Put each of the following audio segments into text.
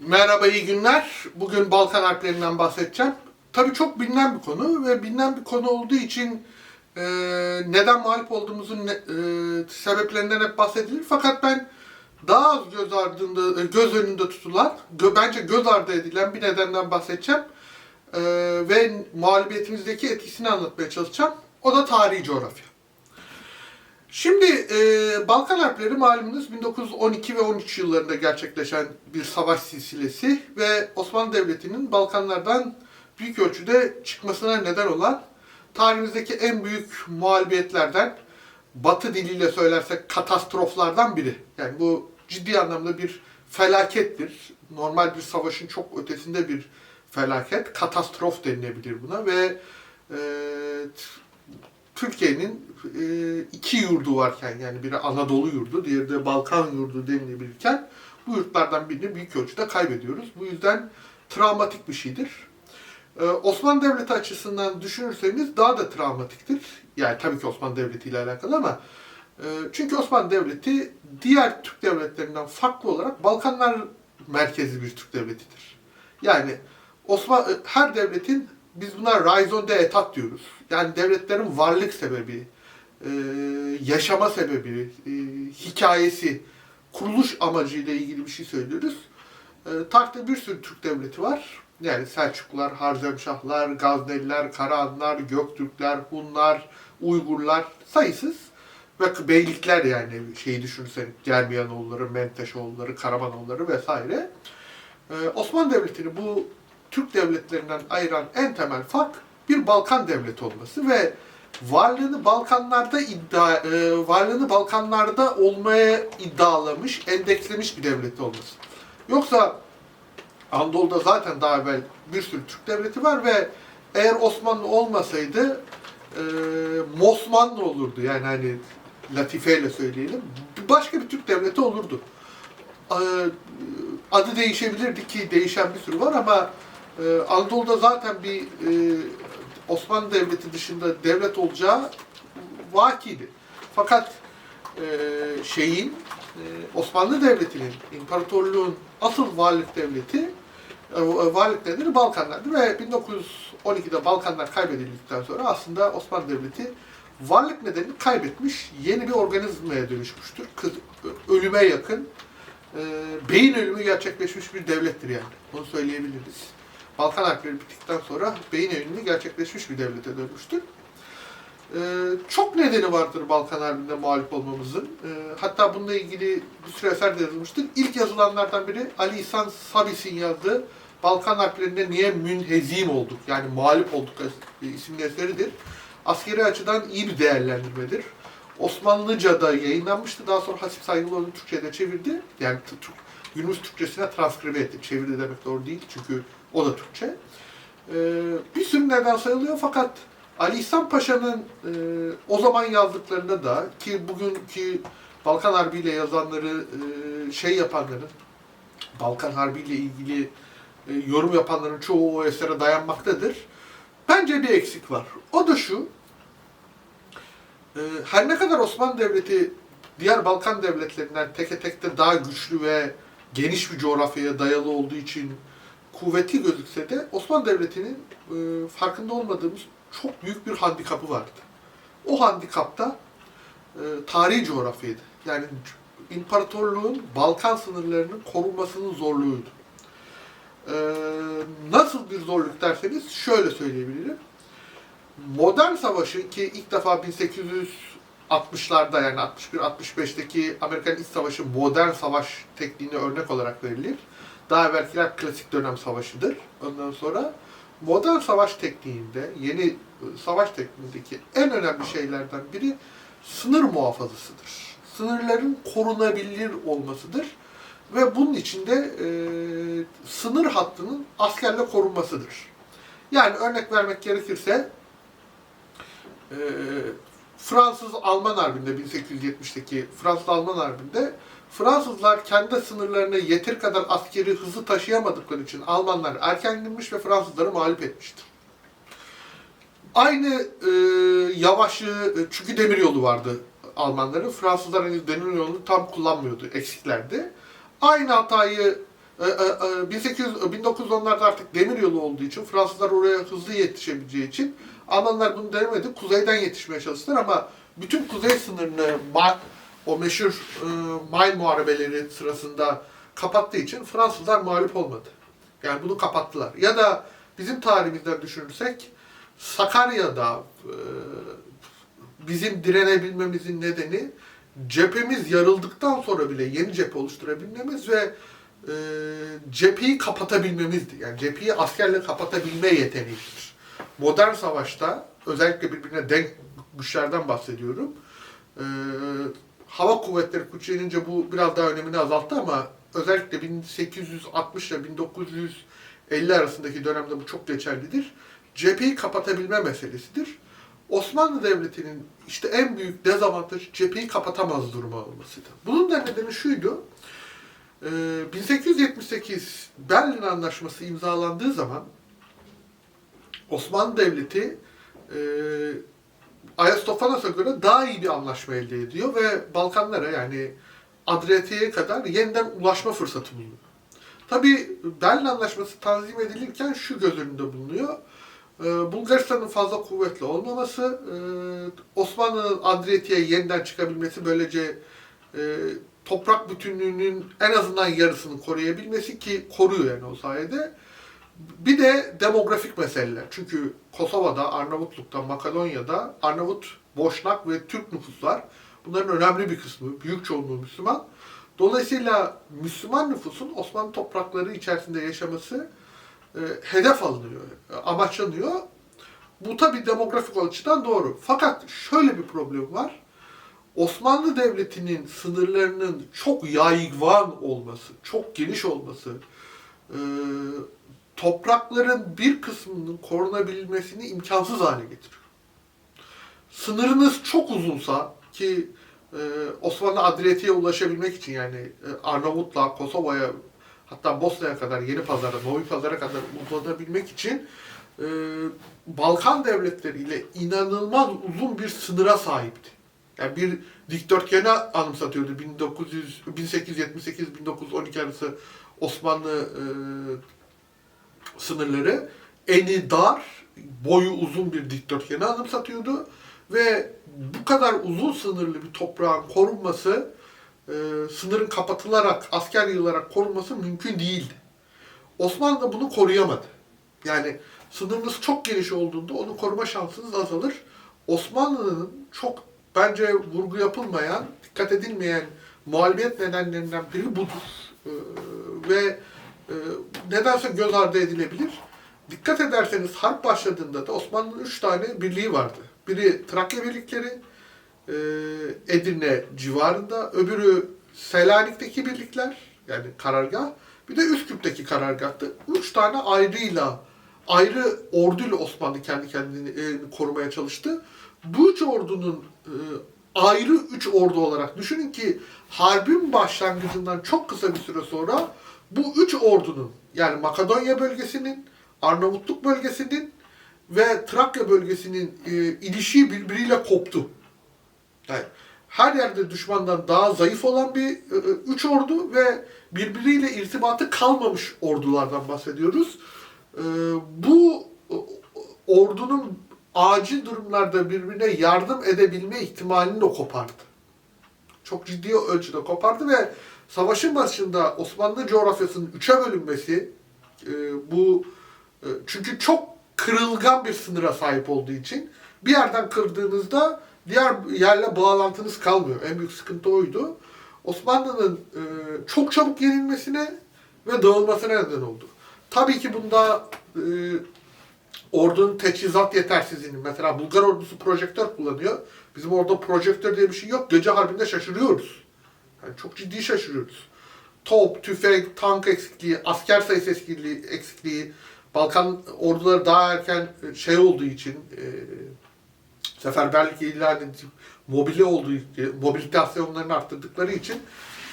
Merhaba, iyi günler. Bugün Balkan Harplerinden bahsedeceğim. Tabii çok bilinen bir konu ve bilinen bir konu olduğu için e, neden mağlup olduğumuzun e, sebeplerinden hep bahsedilir. Fakat ben daha az göz ardında, e, göz önünde tutulan, gö- bence göz ardı edilen bir nedenden bahsedeceğim. E, ve mağlubiyetimizdeki etkisini anlatmaya çalışacağım. O da tarihi coğrafya. Şimdi e, Balkan Harpleri malumunuz 1912 ve 13 yıllarında gerçekleşen bir savaş silsilesi ve Osmanlı Devleti'nin Balkanlardan büyük ölçüde çıkmasına neden olan tarihimizdeki en büyük muhalibiyetlerden, Batı diliyle söylersek katastroflardan biri. Yani bu ciddi anlamda bir felakettir. Normal bir savaşın çok ötesinde bir felaket. Katastrof denilebilir buna ve e, Türkiye'nin e, iki yurdu varken yani biri Anadolu yurdu, diğeri de Balkan yurdu denilebilirken bu yurtlardan birini büyük ölçüde kaybediyoruz. Bu yüzden travmatik bir şeydir. Ee, Osmanlı Devleti açısından düşünürseniz daha da travmatiktir. Yani tabii ki Osmanlı Devleti ile alakalı ama e, çünkü Osmanlı Devleti diğer Türk devletlerinden farklı olarak Balkanlar merkezli bir Türk devletidir. Yani Osman her devletin biz buna raison d'etat diyoruz. Yani devletlerin varlık sebebi, e, yaşama sebebi, e, hikayesi, kuruluş amacıyla ilgili bir şey söylüyoruz. E, Tarihte bir sürü Türk devleti var. Yani Selçuklular, Harzemşahlar, Gazneliler, Karahanlar, Göktürkler, Hunlar, Uygurlar sayısız ve beylikler yani şeyi düşünürsen Germiyanoğulları, Menteşoğulları, Karamanoğulları vesaire. Ee, Osmanlı Devleti'ni bu Türk devletlerinden ayıran en temel fark bir Balkan devleti olması ve varlığını Balkanlarda iddia e, varlığını Balkanlarda olmaya iddialamış, endekslemiş bir devlet olması. Yoksa Anadolu'da zaten daha evvel bir sürü Türk devleti var ve eğer Osmanlı olmasaydı e, Mosmanlı olurdu. Yani hani latifeyle söyleyelim. Başka bir Türk devleti olurdu. E, adı değişebilirdi ki değişen bir sürü var ama e, Anadolu'da zaten bir e, Osmanlı Devleti dışında devlet olacağı vakiydi. Fakat e, şeyin e, Osmanlı Devleti'nin, imparatorluğun asıl varlık devleti e, varlık nedeni Balkanlardı ve 1912'de Balkanlar kaybedildikten sonra aslında Osmanlı Devleti varlık nedenini kaybetmiş, yeni bir organizmaya dönüşmüştür. Kız, ölüme yakın, e, beyin ölümü gerçekleşmiş bir devlettir yani. Onu söyleyebiliriz. Balkan Harpleri bittikten sonra beyin ölümü gerçekleşmiş bir devlete dönmüştür. Ee, çok nedeni vardır Balkan Harbi'nde mağlup olmamızın. Ee, hatta bununla ilgili bir sürü eser de yazılmıştır. İlk yazılanlardan biri Ali İhsan Sabis'in yazdığı Balkan Harplerinde niye münhezim olduk yani mağlup olduk isimli eseridir. Askeri açıdan iyi bir değerlendirmedir. Osmanlıca'da yayınlanmıştı. Daha sonra Hasip Saygılıoğlu Türkçe'de çevirdi. Yani günümüz Türkçesine transkribe etti. Çevirdi demek doğru değil çünkü o da Türkçe. Ee, bir sürü neden sayılıyor fakat Ali İhsan Paşa'nın e, o zaman yazdıklarında da ki bugünkü Balkan Harbi ile yazanları e, şey yapanların Balkan Harbi ile ilgili e, yorum yapanların çoğu o esere dayanmaktadır. Bence bir eksik var. O da şu. e, her ne kadar Osmanlı Devleti diğer Balkan devletlerinden teke tekte daha güçlü ve geniş bir coğrafyaya dayalı olduğu için kuvvetli gözükse de Osmanlı Devleti'nin e, farkında olmadığımız çok büyük bir handikapı vardı. O handikap da e, tarihi coğrafyaydı. Yani imparatorluğun Balkan sınırlarının korunmasının zorluğuydu. E, nasıl bir zorluk derseniz şöyle söyleyebilirim. Modern savaşın ki ilk defa 1860'larda yani 61-65'teki Amerikan İç Savaşı modern savaş tekniğine örnek olarak verilir. Daha evvelkiler klasik dönem savaşıdır. Ondan sonra modern savaş tekniğinde, yeni e, savaş tekniğindeki en önemli şeylerden biri sınır muhafazasıdır. Sınırların korunabilir olmasıdır. Ve bunun içinde e, sınır hattının askerle korunmasıdır. Yani örnek vermek gerekirse e, Fransız-Alman Harbi'nde 1870'teki Fransız-Alman Harbi'nde Fransızlar kendi sınırlarına yeteri kadar askeri hızı taşıyamadıkları için Almanlar erken girmiş ve Fransızları mağlup etmiştir. Aynı e, yavaşlığı, e, çünkü demiryolu vardı Almanların. Fransızlar henüz demiryolunu tam kullanmıyordu, eksiklerdi. Aynı hatayı e, e, e, 1800 1910'larda artık demir yolu olduğu için Fransızlar oraya hızlı yetişebileceği için Almanlar bunu denemedi. Kuzeyden yetişmeye çalıştılar ama bütün kuzey sınırını o meşhur e, Main muharebeleri sırasında kapattığı için Fransızlar mağlup olmadı. Yani bunu kapattılar. Ya da bizim tarihimizden düşünürsek Sakarya'da e, bizim direnebilmemizin nedeni cephemiz yarıldıktan sonra bile yeni cephe oluşturabilmemiz ve e, cepheyi kapatabilmemizdi. Yani cepheyi askerle kapatabilme yeteneğidir. Modern savaşta özellikle birbirine denk güçlerden bahsediyorum. E, hava kuvvetleri güçlenince bu biraz daha önemini azalttı ama özellikle 1860 ile 1950 arasındaki dönemde bu çok geçerlidir. Cepheyi kapatabilme meselesidir. Osmanlı Devleti'nin işte en büyük dezavantajı cepheyi kapatamaz duruma olmasıydı. Bunun da nedeni şuydu. e, 1878 Berlin Anlaşması imzalandığı zaman Osmanlı Devleti e, Ayastofanos'a göre daha iyi bir anlaşma elde ediyor ve Balkanlara yani Adriyatik'e kadar yeniden ulaşma fırsatı buluyor. Tabi Berlin Anlaşması tanzim edilirken şu göz önünde bulunuyor. Ee, Bulgaristan'ın fazla kuvvetli olmaması, e, Osmanlı'nın Adriyatik'e yeniden çıkabilmesi böylece e, toprak bütünlüğünün en azından yarısını koruyabilmesi ki koruyor yani o sayede. Bir de demografik meseleler. Çünkü Kosova'da, Arnavutluk'ta, Makedonya'da Arnavut, Boşnak ve Türk nüfus var. Bunların önemli bir kısmı, büyük çoğunluğu Müslüman. Dolayısıyla Müslüman nüfusun Osmanlı toprakları içerisinde yaşaması e, hedef alınıyor, amaçlanıyor. Bu tabi demografik açıdan doğru. Fakat şöyle bir problem var. Osmanlı Devleti'nin sınırlarının çok yayvan olması, çok geniş olması, e, toprakların bir kısmının korunabilmesini imkansız hale getiriyor. Sınırınız çok uzunsa ki e, Osmanlı Adriyatik'e ulaşabilmek için yani e, Arnavutluğa, Kosova'ya hatta Bosna'ya kadar, Yeni Pazar'a, Novi Pazar'a kadar uzanabilmek için e, Balkan devletleriyle inanılmaz uzun bir sınıra sahipti. Yani bir dikdörtgeni anımsatıyordu 1900 1878-1912 arası Osmanlı sınırları eni dar, boyu uzun bir dikdörtgeni anımsatıyordu ve bu kadar uzun sınırlı bir toprağın korunması, e, sınırın kapatılarak, asker yığılarak korunması mümkün değildi. Osmanlı da bunu koruyamadı. Yani sınırınız çok geniş olduğunda onu koruma şansınız azalır. Osmanlı'nın çok bence vurgu yapılmayan, dikkat edilmeyen muhalefet nedenlerinden biri budur. E, ve e, nedense göz ardı edilebilir. Dikkat ederseniz harp başladığında da Osmanlı'nın üç tane birliği vardı. Biri Trakya birlikleri, e, Edirne civarında, öbürü Selanik'teki birlikler, yani karargah, bir de Üsküp'teki karargahtı. Üç tane ayrıyla, ayrı orduyla Osmanlı kendi kendini e, korumaya çalıştı. Bu üç ordunun e, ayrı üç ordu olarak düşünün ki harbin başlangıcından çok kısa bir süre sonra bu üç ordunun yani Makedonya bölgesinin, Arnavutluk bölgesinin ve Trakya bölgesinin e, ilişiği birbiriyle koptu. Yani her yerde düşmandan daha zayıf olan bir e, e, üç ordu ve birbiriyle irtibatı kalmamış ordulardan bahsediyoruz. E, bu e, ordunun acil durumlarda birbirine yardım edebilme ihtimalini de kopardı. Çok ciddi ölçüde kopardı ve savaşın başında Osmanlı coğrafyasının üçe bölünmesi e, bu e, çünkü çok kırılgan bir sınıra sahip olduğu için bir yerden kırdığınızda diğer yerle bağlantınız kalmıyor. En büyük sıkıntı oydu. Osmanlı'nın e, çok çabuk yenilmesine ve dağılmasına neden oldu. Tabii ki bunda e, ordunun teçhizat yetersizliğini, mesela Bulgar ordusu projektör kullanıyor. Bizim orada projektör diye bir şey yok. Gece harbinde şaşırıyoruz. Yani çok ciddi şaşırıyoruz. Top, tüfek, tank eksikliği, asker sayısı eksikliği, eksikliği Balkan orduları daha erken şey olduğu için e, seferberlik ilan edip mobili olduğu mobilitasyonlarını arttırdıkları için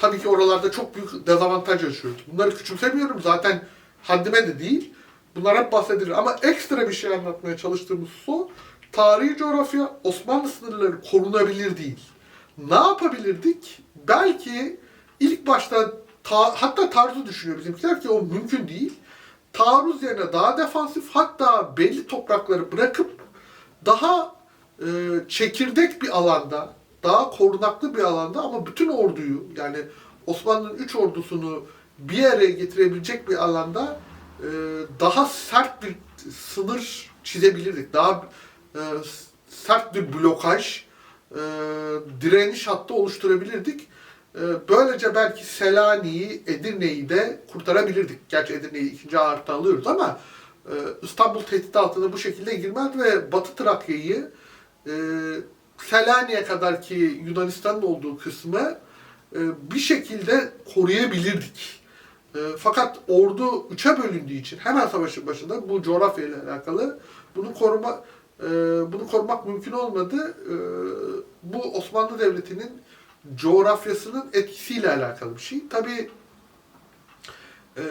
tabii ki oralarda çok büyük dezavantaj yaşıyoruz. Bunları küçümsemiyorum zaten haddime de değil. Bunlar hep bahsedilir ama ekstra bir şey anlatmaya çalıştığımız su tarihi coğrafya Osmanlı sınırları korunabilir değil. Ne yapabilirdik? Belki ilk başta ta- hatta taarruzu düşünüyor bizimkiler ki o mümkün değil. Taarruz yerine daha defansif hatta belli toprakları bırakıp daha e, çekirdek bir alanda, daha korunaklı bir alanda ama bütün orduyu yani Osmanlı'nın üç ordusunu bir araya getirebilecek bir alanda e, daha sert bir sınır çizebilirdik. Daha e, sert bir blokaj, e, direniş hattı oluşturabilirdik. E, böylece belki Selanik'i, Edirne'yi de kurtarabilirdik. Gerçi Edirne'yi ikinci ağırlıkta alıyoruz ama e, İstanbul tehdit altına bu şekilde girmez ve Batı Trakya'yı e, Selanik'e kadar ki Yunanistan'ın olduğu kısmı e, bir şekilde koruyabilirdik. Fakat ordu üçe bölündüğü için hemen savaşın başında bu coğrafya ile alakalı bunu koruma bunu korumak mümkün olmadı. Bu Osmanlı Devleti'nin coğrafyasının etkisiyle alakalı bir şey. Tabii e,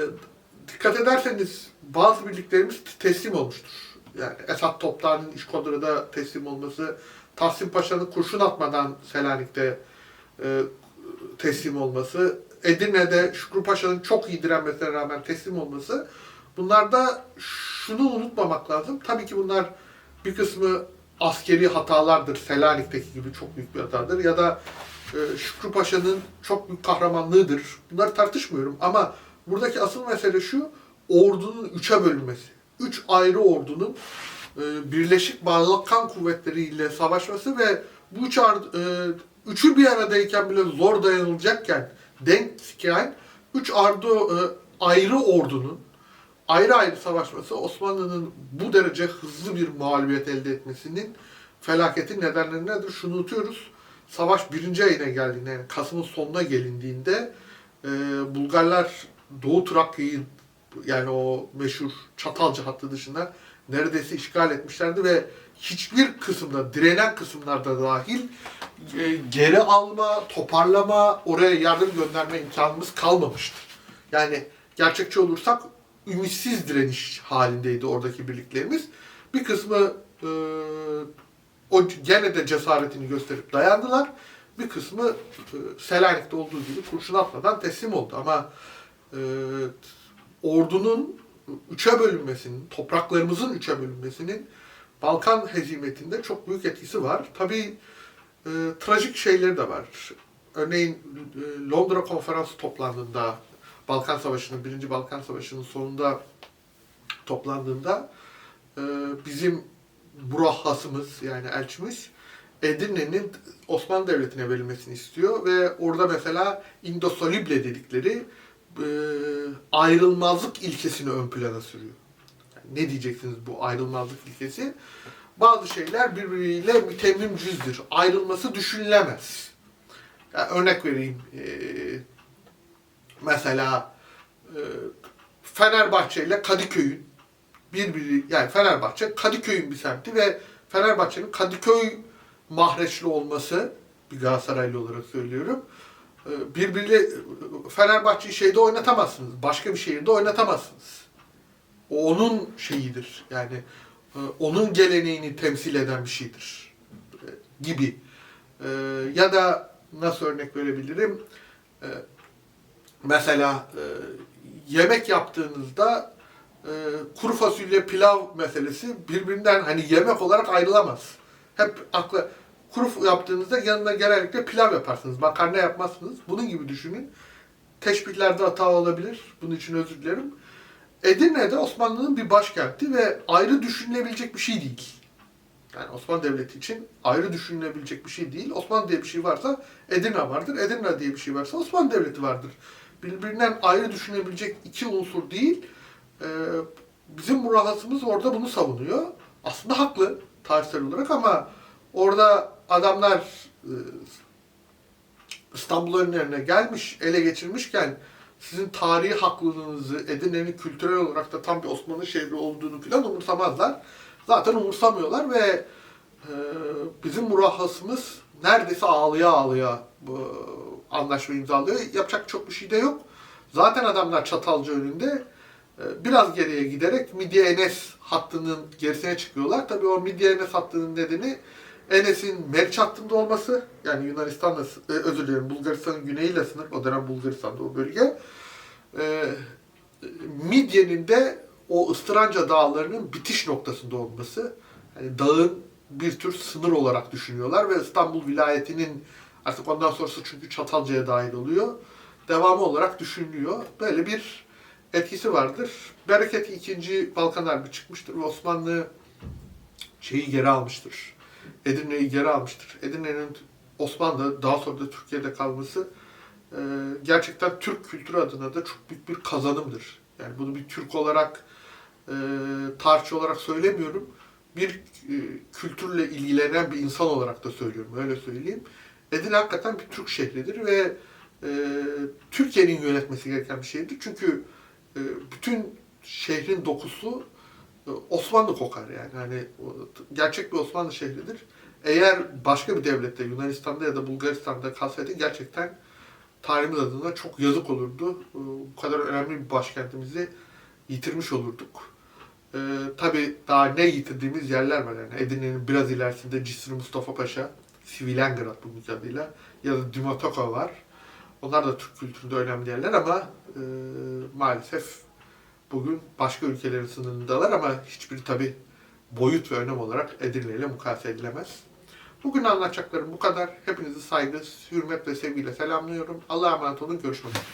dikkat ederseniz bazı birliklerimiz teslim olmuştur. Yani Esat Toplar'ın İşkodur'da teslim olması, Tahsin Paşa'nın kurşun atmadan Selanik'te e, teslim olması, Edirne'de Şükrü Paşa'nın çok iyi direnmesine rağmen teslim olması. Bunlarda şunu unutmamak lazım. Tabii ki bunlar bir kısmı askeri hatalardır. Selanik'teki gibi çok büyük bir hatadır. Ya da Şükrü Paşa'nın çok büyük kahramanlığıdır. Bunları tartışmıyorum ama buradaki asıl mesele şu, ordunun üçe bölünmesi. Üç ayrı ordunun e, Birleşik Balkan kuvvetleriyle savaşması ve bu üç e, üçü bir aradayken bile zor dayanılacakken denkken üç ardı, e, ayrı ordunun ayrı ayrı savaşması Osmanlı'nın bu derece hızlı bir mağlubiyet elde etmesinin felaketin nedenleri nedir? Şunu unutuyoruz. Savaş birinci ayına geldiğinde, yani Kasım'ın sonuna gelindiğinde e, Bulgarlar Doğu Trakya'yı yani o meşhur Çatalca hattı dışında neredeyse işgal etmişlerdi ve hiçbir kısımda, direnen kısımlarda dahil e, geri alma, toparlama, oraya yardım gönderme imkanımız kalmamıştı. Yani gerçekçi olursak ümitsiz direniş halindeydi oradaki birliklerimiz. Bir kısmı e, o gene de cesaretini gösterip dayandılar. Bir kısmı e, Selanik'te olduğu gibi kurşun atmadan teslim oldu. Ama e, ordunun üçe bölünmesinin, topraklarımızın üçe bölünmesinin Balkan hezimetinde çok büyük etkisi var. Tabii e, trajik şeyleri de var. Örneğin e, Londra konferansı toplandığında, Balkan Savaşı'nın, Birinci Balkan Savaşı'nın sonunda toplandığında e, bizim burahhasımız yani elçimiz Edirne'nin Osmanlı Devleti'ne verilmesini istiyor ve orada mesela indosoluble dedikleri e, ayrılmazlık ilkesini ön plana sürüyor. Yani ne diyeceksiniz bu ayrılmazlık ilkesi? Bazı şeyler birbiriyle mütemmimcüzdür. Ayrılması düşünülemez. Yani örnek vereyim. E, mesela e, Fenerbahçe ile Kadıköy'ün birbiri yani Fenerbahçe Kadıköy'ün bir semti ve Fenerbahçe'nin Kadıköy mahreçli olması bir Galatasaraylı olarak söylüyorum. e, Birbiriyle Fenerbahçe'yi şeyde oynatamazsınız. Başka bir şehirde oynatamazsınız. O onun şeyidir. Yani e, onun geleneğini temsil eden bir şeydir. E, Gibi. E, Ya da nasıl örnek verebilirim? E, Mesela e, yemek yaptığınızda e, kuru fasulye pilav meselesi birbirinden hani yemek olarak ayrılamaz. Hep akla kuru yaptığınızda yanına genellikle pilav yaparsınız. Makarna yapmazsınız. Bunun gibi düşünün. Teşbihlerde hata olabilir. Bunun için özür dilerim. Edirne'de Osmanlı'nın bir başkenti ve ayrı düşünülebilecek bir şey değil. Yani Osmanlı Devleti için ayrı düşünülebilecek bir şey değil. Osmanlı diye bir şey varsa Edirne vardır. Edirne diye bir şey varsa Osmanlı Devleti vardır. Birbirinden ayrı düşünebilecek iki unsur değil. Ee, bizim murahhasımız orada bunu savunuyor. Aslında haklı tarihsel olarak ama orada adamlar e, İstanbul önlerine gelmiş, ele geçirmişken sizin tarihi haklılığınızı, Edirne'nin kültürel olarak da tam bir Osmanlı şehri olduğunu falan umursamazlar. Zaten umursamıyorlar ve e, bizim murahhasımız neredeyse ağlıya ağlıya bu anlaşma imzalıyor. Yapacak çok bir şey de yok. Zaten adamlar Çatalca önünde e, biraz geriye giderek Midye Enes hattının gerisine çıkıyorlar. Tabii o Midye Enes hattının nedeni Enes'in Meriç hattında olması, yani Yunanistan'la, e, özür dilerim Bulgaristan'ın güneyiyle sınır, o dönem Bulgaristan'da o bölge. E, Midye'nin de o Istranca dağlarının bitiş noktasında olması, yani dağın bir tür sınır olarak düşünüyorlar ve İstanbul vilayetinin artık ondan sonrası çünkü Çatalca'ya dahil oluyor. Devamı olarak düşünülüyor. Böyle bir etkisi vardır. Bereket 2. Balkan Harbi çıkmıştır ve Osmanlı şeyi geri almıştır. Edirne'yi geri almıştır. Edirne'nin Osmanlı daha sonra da Türkiye'de kalması e, gerçekten Türk kültürü adına da çok büyük bir kazanımdır. Yani bunu bir Türk olarak e, tarihçi olarak söylemiyorum. Bir e, kültürle ilgilenen bir insan olarak da söylüyorum. Öyle söyleyeyim. Edirne hakikaten bir Türk şehridir ve e, Türkiye'nin yönetmesi gereken bir şehirdir. Çünkü bütün şehrin dokusu e, Osmanlı kokar yani. Hani gerçek bir Osmanlı şehridir. Eğer başka bir devlette Yunanistan'da ya da Bulgaristan'da kalsaydı gerçekten tarihimiz adına çok yazık olurdu. E, Bu kadar önemli bir başkentimizi yitirmiş olurduk. E, tabii daha ne yitirdiğimiz yerler var yani. Edirne'nin biraz ilerisinde Cisri Mustafa Paşa, Svilengrad bu adıyla ya da Dimotoko var. Onlar da Türk kültüründe önemli yerler ama e, maalesef bugün başka ülkelerin sınırındalar ama hiçbiri tabi boyut ve önem olarak Edirne ile mukayese edilemez. Bugün anlatacaklarım bu kadar. Hepinizi saygı, hürmet ve sevgiyle selamlıyorum. Allah'a emanet olun. Görüşmek üzere.